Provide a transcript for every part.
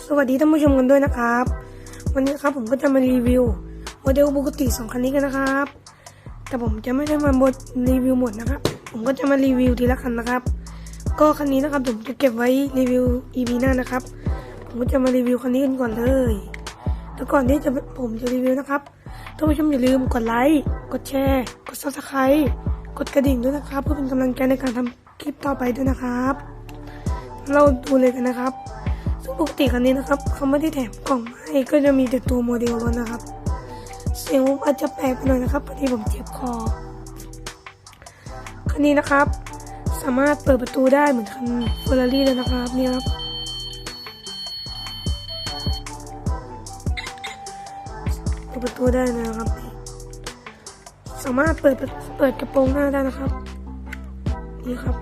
สวัสดีท่านผู้ชมกันด้วยนะครับ วันนี้ครับผมก็จะมารีวิวโมเดลปกติสองคันนี้กันนะครับ แต่ผมจะไม่ได้มาบดรีวิวหมดนะครับ ผมก็จะมารีวิวทีละคันนะครับ ก็คันนี้นะครับผมจะเก็บไว้รีวิว EP หน้านะครับ ผมก็จะมารีวิวคันนี้กันก่อนเลยแล้วก่อนที่จะผมจะรีวิวนะครับท่านผู้ชมอย่าลืมกดไลค์กดแชร์กด subscribe กดกระดิ่งด้วยนะครับ เพื่อเป็นกำลังใจในการทำคลิปต่อไปด้วยนะครับ เราดูเลยกันนะครับ ซึ่งปกติคันนี้นะครับเขาไม่ได้แถมกล่องมาให้ก็จะมีแต่ตัวโมเดลแล้วนะครับ เสียงผมอาจจะแปลกไปหน่อยนะครับพอดีผมเจ็บคอคันนี้นะครับ สามารถเปิดประตูได้เหมือนคันเฟอร์รารี่เลยนะครับนี่ครับเปิดประตูได้นะครับ สามารถเปิดเปิดกระโปรงหน้าได้นะครับนี่ครับ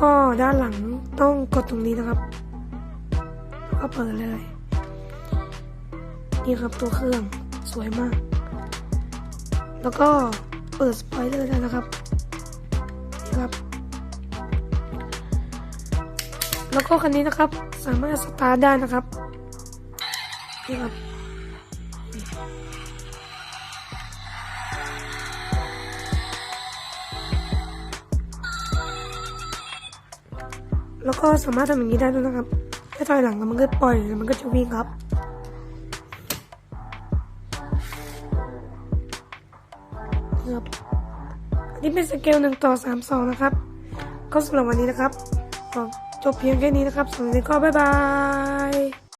ก็ด้านหลังต้องกดตรงนี้นะครับแล้วก็เปิดเลย นี่ครับตัวเครื่องสวยมาก แล้วก็เปิดสปอยเลอร์ได้นะครับนี่ครับ แล้วก็คันนี้นะครับสามารถสตาร์ทได้นะครับนี่ครับ แล้วก็สามารถทำอย่างนี้ได้ด้วยนะครับถ้าถอยหลังแล้วมันก็ปล่อยแล้วมันก็จะวิ่งครับ ครับอันนี้เป็นสเกลหนึ่งต่อสามสองนะครับ ก็สำหรับวันนี้นะครับจบเพียงแค่นี้นะครับสวัสดีก็บ๊ายบาย